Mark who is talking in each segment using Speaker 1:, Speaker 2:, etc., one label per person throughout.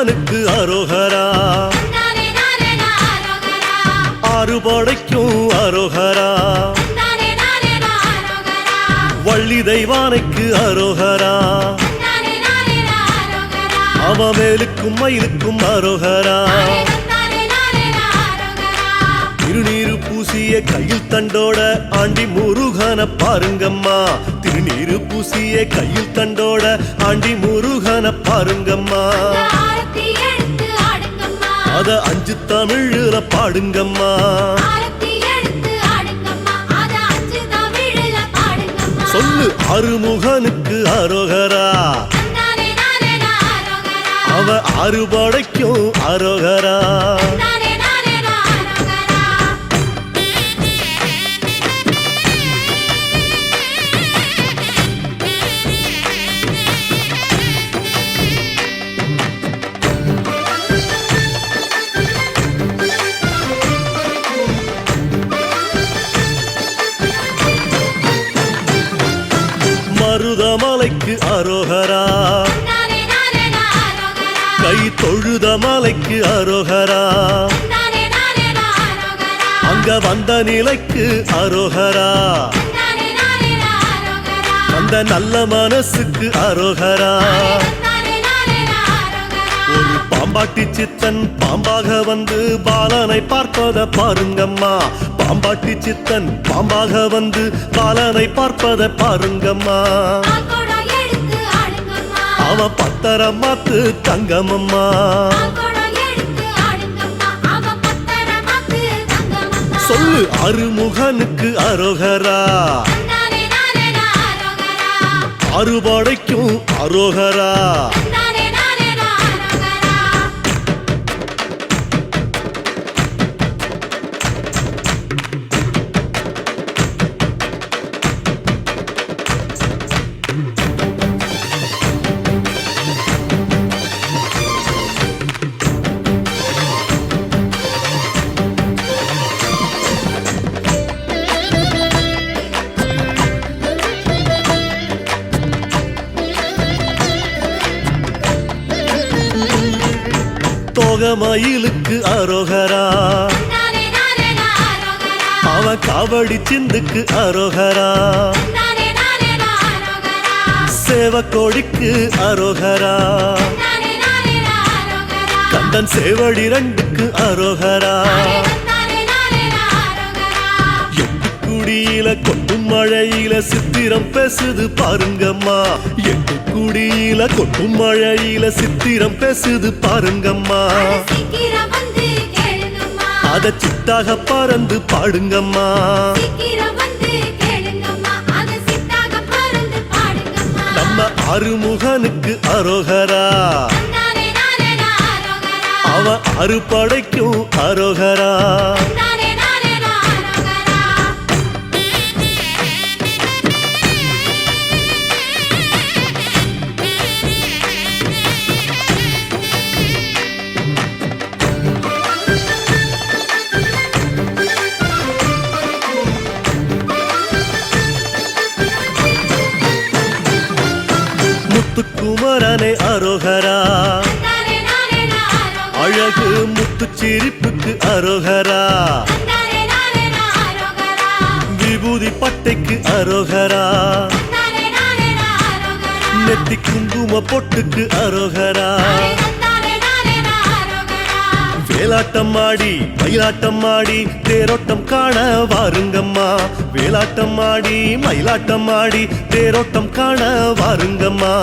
Speaker 1: அரோகரா.
Speaker 2: நானே நானே நாரோகரா
Speaker 1: ஆறு படைக்கும் அரோகரா
Speaker 2: நானே நாரோகரா
Speaker 1: வள்ளி தெய்வானைக்கு அரோகரா.
Speaker 2: நானே நானே நாரோகரா
Speaker 1: அவ மேலுக்கும் மயிலுக்கும் அரோகரா. திருநீரு பூசிய கையில் தண்டோட ஆண்டி முருகன பாருங்கம்மா. திருநீரு பூசிய கையில் தண்டோட ஆண்டி முருகன பாருங்கம்மா. அத அஞ்சு தமிழ்ல பாடுங்கம்மா. சொல்லு அருமுகனுக்கு அரோகரா அவ அறுபடைக்கும் அரோகரா மலைக்கு அரோகரா. அங்க வந்த நிலைக்கு அரோகரா. அந்த நல்ல மனசுக்கு அரோகரா. ஒரு பாம்பாட்டி சித்தன் பாம்பாக வந்து பாலனை பார்ப்பத பாருங்கம்மா. பாம்பாட்டி சித்தன் பாம்பாக வந்து பாலனை பார்ப்பத பாருங்கம்மா. அவன் பத்தரம் மாத்து தங்கமம்மா. சொல்லு அருமுகனுக்கு அரோகரா. அறுபடைக்கும் அரோகரா. தோகமயிலுக்கு அரோகரா. அவன் காவடி சிந்துக்கு அரோகரா. சேவக்கோடிக்கு அரோகரா. கந்தன் சேவடி ரெண்டுக்கு அரோகரா. குடியில கொட்டும் மழையில சித்திரம் பேசுது பாருங்கம்மா. எட்டு குடியில கொட்டும் மழையில சித்திரம் பேசுது பாருங்கம்மா. அத சித்தாக பறந்து பாடுங்கம்மா. நம்ம அருமுகனுக்கு அரோகரா. அவன் அறுபடைக்கும் அரோகரா. முத்துக்குமரனை அரோகரா. அழகு முத்து சிரிப்புக்கு அரோகரா. விபூதி பட்டைக்கு அரோகரா. நெத்தி குங்கும பொட்டுக்கு அரோகரா. வேலாட்டம் ஆடி மயிலாட்டம் ஆடி தேரோட்டம் காண வாருங்கம்மா. வேலாட்டம் ஆடி மயிலாட்டம் ஆடி தேரோட்டம் காண வாருங்கம்மா.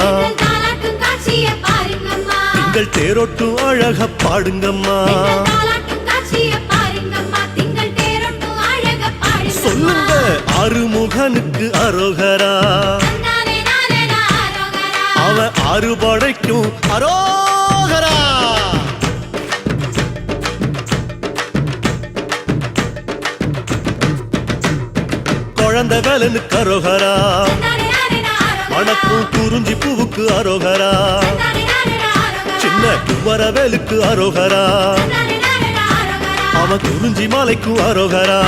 Speaker 1: திங்கள் தேரோட்டும் அழக பாடுங்கம்மா.
Speaker 2: தாலாட்டும் காட்சியை பாருங்கம்மா. திங்கள் தேரோட்டும் அழக
Speaker 1: அரோகரா. அவன் குறிஞ்சி மாலைக்கு அரோகரா.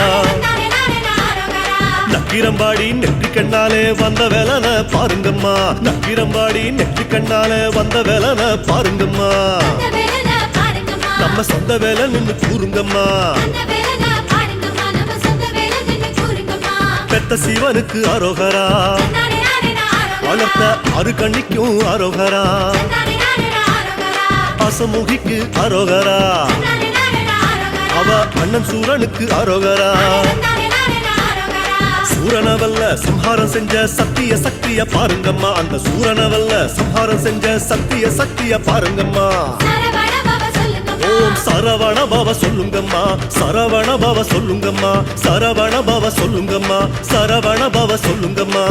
Speaker 1: நக்கிரம்பாடி நெற்றி கண்ணாலே வந்த வேலன பாருங்கம்மா. நக்கிரம்பாடி நெற்றி கண்ணாலே வந்த வேலன பாருங்கம்மா. நம்ம சொந்த வேலை நின்று கூறுங்கம்மா. பெத்த சிவனுக்கு அரோகரா. வளர்த்த அரு கண்ணிக்கும் அரோகரா.
Speaker 2: நானே நானே
Speaker 1: அரோகரா. அவ அண்ணன் சூரனுக்கு அரோகரா. சூரனவல்ல சம்ஹாரம் செஞ்ச சத்திய சக்திய பாருங்கம்மா. அந்த சூரனவல்ல சம்ஹாரம் செஞ்ச சத்திய சக்திய பாருங்கம்மா. ஓம் சரவண பவ சொல்லுங்கம்மா. சரவண பவ சொல்லுங்கம்மா. சரவண பவ சொல்லுங்கம்மா. சரவண பவ சொல்லுங்கம்மா.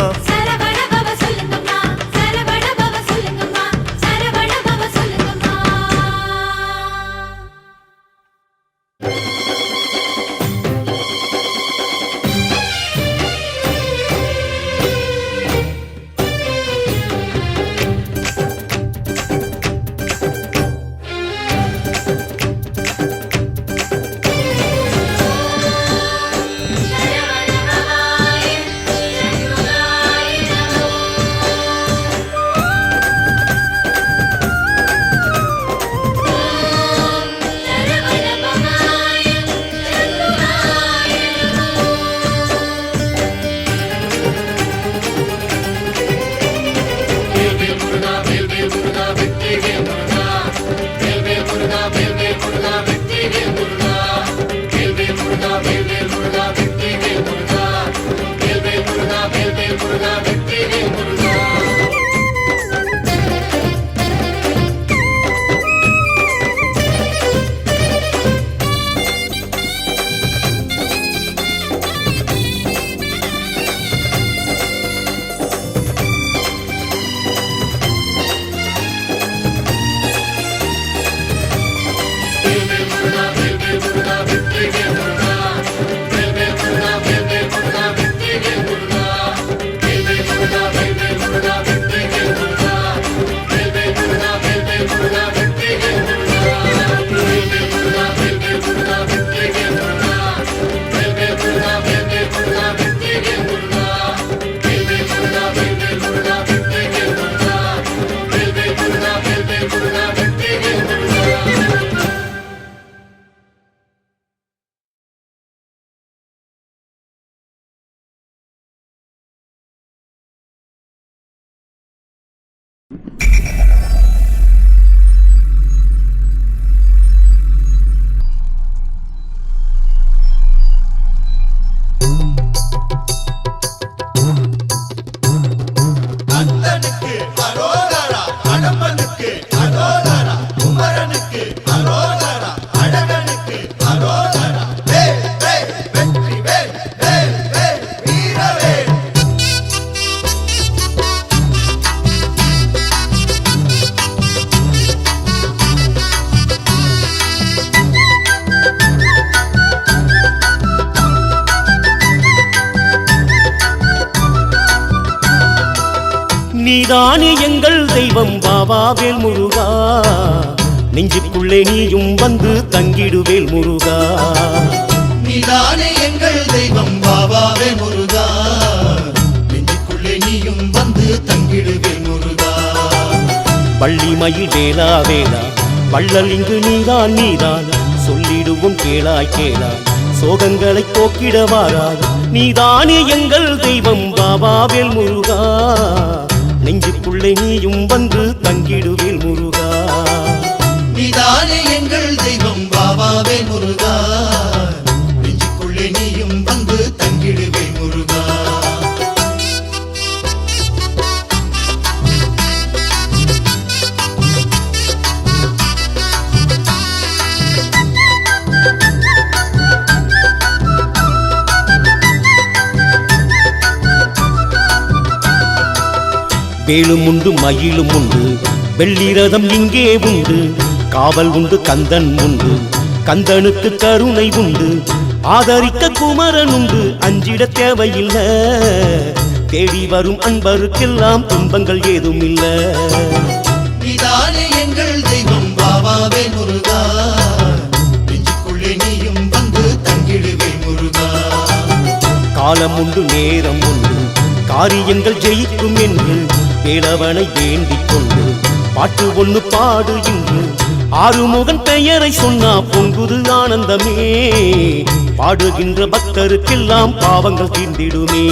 Speaker 3: பாபாவேல் முருகா. நெஞ்சுக்குள்ளே நீயும் வந்து தங்கிடுவேல் முருகா.
Speaker 4: நீதானே எங்கள் தெய்வம் பாபாவே முருகா. நெஞ்சுக்குள்ளே நீயும் வந்து தங்கிடுவே முருகா.
Speaker 3: வள்ளி மயில் வேலா வேலா. வள்ளல் இங்கு நீதான் நீதான். சொல்லிடுவோம் கேளாய் கேளாய். சோகங்களை போக்கிட வாராய். நீதானே எங்கள் தெய்வம் பாபாவேல் முருகா. நெஞ்சுக்குள்ளே நீயும் வந்து தங்கிடுவேல் முருகா.
Speaker 4: நீதானே எங்கள் தெய்வம் பாபாவே முருகா.
Speaker 3: வேலும் உண்டு மயிலும் உண்டு. வெள்ளி ரதம் இங்கே உண்டு. காவல் உண்டு கந்தன் உண்டு. கந்தனுக்கு கருணை உண்டு. ஆதரிக்க குமரன் உண்டு. அஞ்சிட தேவையில்லை. தேடி வரும் அன்பருக்கெல்லாம் துன்பங்கள் ஏதும் இல்லை
Speaker 4: எங்கள் தெய்வம். பாபாவே முருகா.
Speaker 3: காலம் உண்டு நேரம் உண்டு. காரியங்கள் ஜெயிக்கும் என்று வேலவனை வேண்டிக் கொண்டு பாட்டு ஒன்று பாடு இன்று. ஆறுமுகன் பெயரை சொன்னா பொங்குது ஆனந்தமே. பாடுகின்ற பக்தருக்கெல்லாம் பாவங்கள் தீர்ந்திடுமே.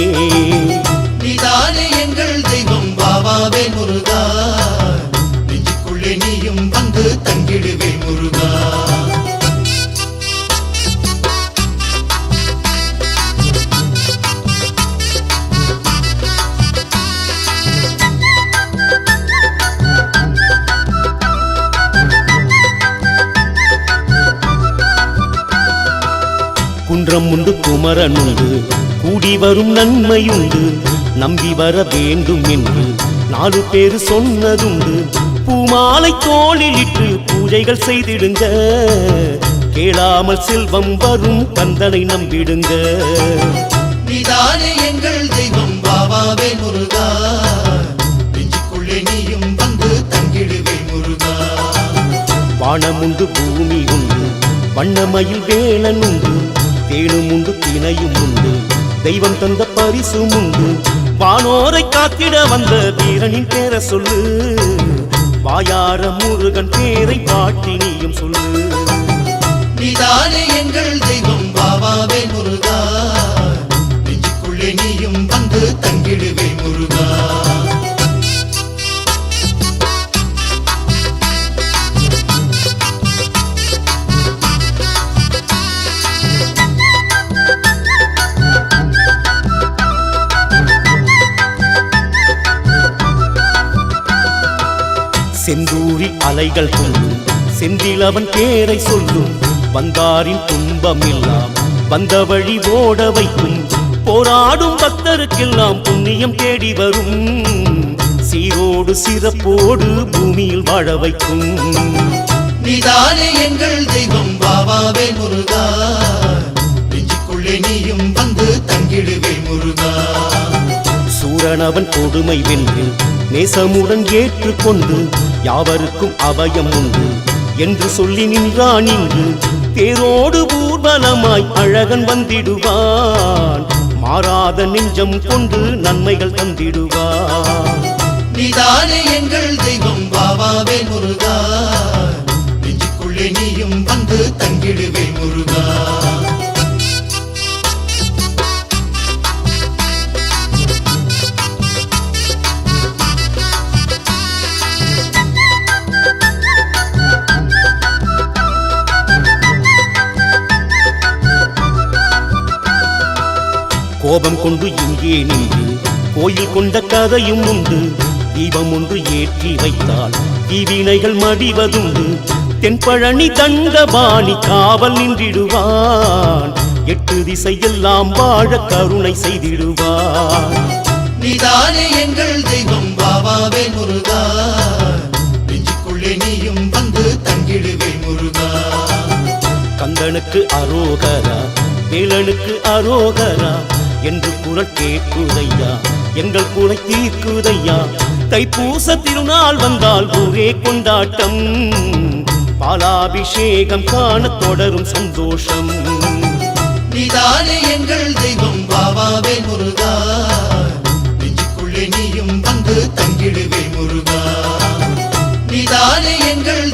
Speaker 4: நீதானே எங்கள் தெய்வம் பாபாவே முருகா. நெஞ்சுக்குள்ளே நீயும் வந்து தங்கிடுவே.
Speaker 3: குன்றம் உண்டு குமரன் உண்டு கூடி வரும் நன்மையுண்டு. நம்பி வர வேண்டும் என்று நாலு பேர் சொன்னதுண்டு. பூமாலை தோளிலிட்டு பூஜைகள் செய்திடுங்க. கேளாமல் செல்வம் வரும் கந்தனை நம்பிடுங்க.
Speaker 4: நீதானே எங்கள் தெய்வம் பாபாவே முருகா. நெஞ்சுக்குள்ளே நீயும் வந்து தங்கிடுவே முருகா.
Speaker 3: வானம் உண்டு பூமி உண்டு வண்ணமயில் வேலன் உண்டு தேனும் உண்டு தினையும் உண்டு. தெய்வம் தந்த பரிசும் உண்டு. வானோரை காத்திட வந்த வீரனின் பேரை சொல்லு. வாயார முருகன் பேரை பாட்டி நீயும் சொல்லு.
Speaker 4: நீதானே எங்கள் தெய்வம் பாபாவே முருகா. நெஞ்சுக்குள்ளே நீயும் வந்து தங்கிடுவே முருகா.
Speaker 3: செந்தூரி அலைகள் கொள்ளும் செந்திலவன் பேரை சொல்லும். வந்தாரின் துன்பமெல்லாம் வந்த வழி ஓட வைக்கும். போராடும் பக்தருக்கெல்லாம் புண்ணியம் தேடி வரும். சீரோடு சிறப்போடு பூமியில் வாழ வைக்கும்.
Speaker 4: நீதானே எங்கள் தெய்வம் பாபாவே முருகா. நெஞ்சுக்குள்ளே நீயும் வந்து தங்கிடுவே முருகா.
Speaker 3: சூரனவன் கொடுமை வென்று நேசமுடன் ஏற்றுக்கொண்டு யாவருக்கும் அபயம் உண்டு. என்று சொல்லி நின்றான் இங்கு. தேரோடு ஊர்வலமாய் அழகன் வந்திடுவான். மாறாத நெஞ்சம் கொண்டு நன்மைகள் தந்திடுவான்.
Speaker 4: நீதானே எங்கள் தெய்வம் பாபாவே முருகா. நெஞ்சுக்குள்ளே நீயும் வந்து
Speaker 3: இங்கே நின்று கோயில் கொண்ட கதையும் உண்டு. தீபம் ஒன்று ஏற்றி வைத்தால் தீவினைகள் மடிவதுண்டு. தென்பழனி தண்டபாணி காவல் நின்றிடுவான். எட்டு திசையெல்லாம் வாழ கருணை செய்திடுவான்.
Speaker 4: நீதானே எங்கள் தெய்வம் பாபாவே முருகா. நெஞ்சுக்குள்ளே நீயும் வந்து தங்கிடுவே முருகா.
Speaker 3: கந்தனுக்கு அரோகரா வேலனுக்கு அரோகரா என்று குரல் கேட்குதையா? எங்கள் குறை தீர்க்குதையா? தைப்பூச திருநாள் வந்தால் ஊரே கொண்டாட்டம். பாலாபிஷேகம் காண தொடரும் சந்தோஷம்.
Speaker 4: நீதானே எங்கள் தெய்வம் பாபாவே முருகா. நெஞ்சுக்குள்ளே நீயும் வந்து தங்கிடுவே முருகா. நீதானே எங்கள்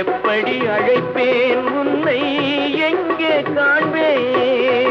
Speaker 5: எப்படி அழைப்பேன்? உன்னை எங்கே காண்பேன்?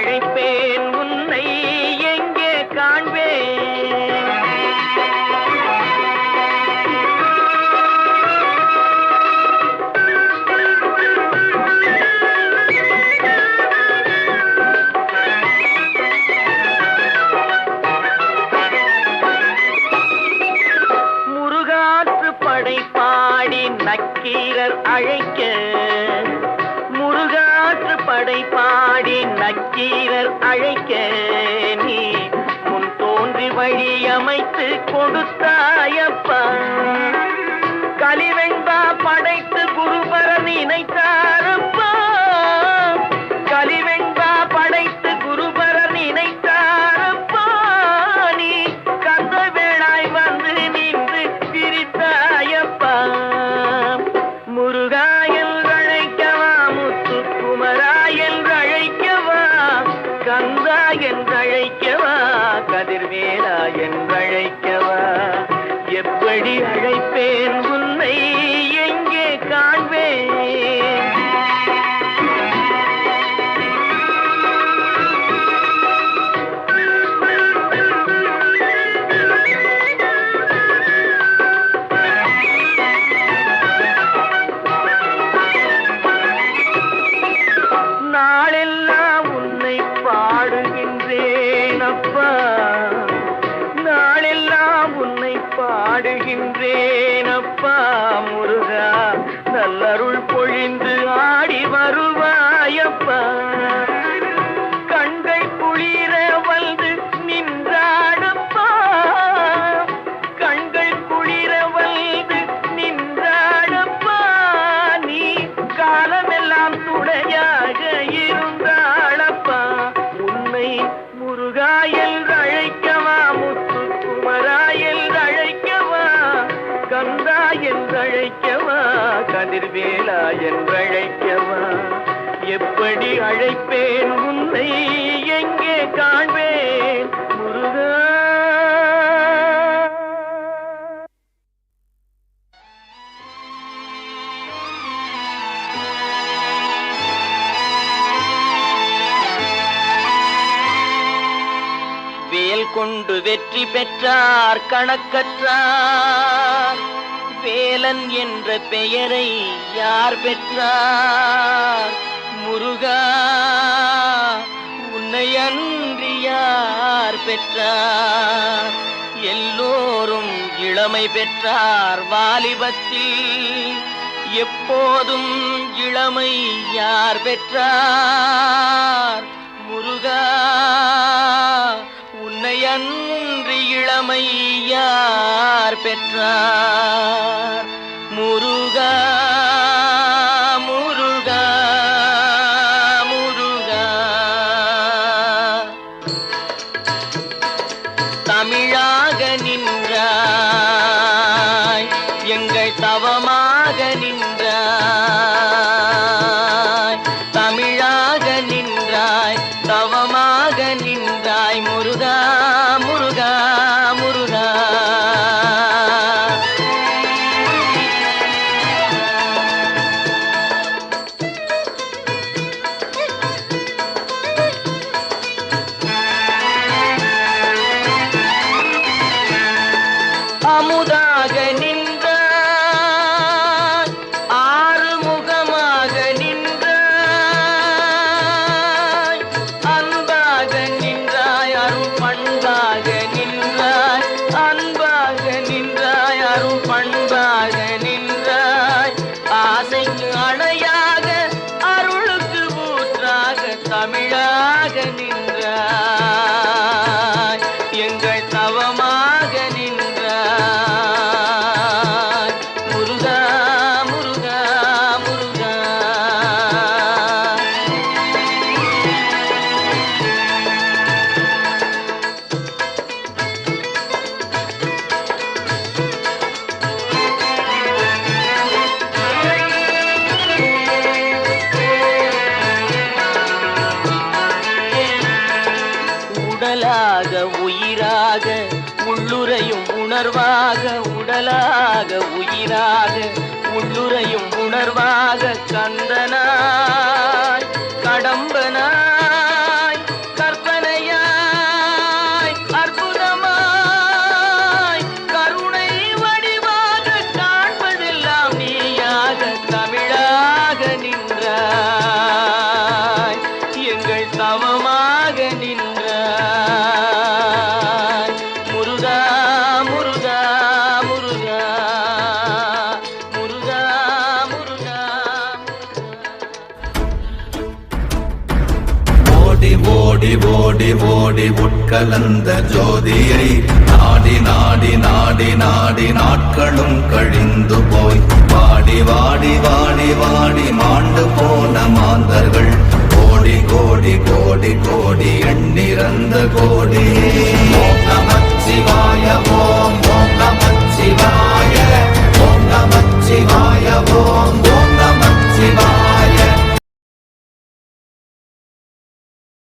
Speaker 5: எப்படி ஐயப்பா. கலிவெண்பா படைத்து குருபர நினைத்தாரப்பா. கலிவெண்பா படைத்து குருபர நினைத்தாரப்பா. நீ கந்த வேளாய் வந்து நின்று பிரித்தாயப்பா முருகாயல் அழைக்கவா முத்து குமராயல் அழைக்கவா கந்தா என்று அழைக்கவா என்றழைக்கவா உன்னை எங்கே காண்பேன்? நாளெல்லாம் உன்னை பாடுகின்றேன் அப்பா. பாடுகின்றேன் அப்பா முருகா நல்லருள் பொழிந்து ஆடி வருவா அழைப்பேன் உன்னை எங்கே காண்பேன் முருகா? வேல் கொண்டு வெற்றி பெற்றார் கணக்கற்றார். வேலன் என்ற பெயரை யார் பெற்றார்? முருகா உன்னை அன்றி யார் பெற்றார்? எல்லோரும் இளமை பெற்றார் வாலிபத்தில். எப்போதும் இளமை யார் பெற்றார்? முருகா உன்னை அன்றி இளமை யார் பெற்றார்?
Speaker 6: நிலவாக கோடி உட்கலந்த ஜோதியை நாடி நாடி நாடி நாடி நாட்களும் கழிந்து போய் வாடி வாடி வாடி வாடி மாண்டு போன மாந்தர்கள் கோடி கோடி கோடி கோடி எண்ணிறந்த கோடி. சிவாய ஓம் ஓம் நமச்சிவாய ஓம்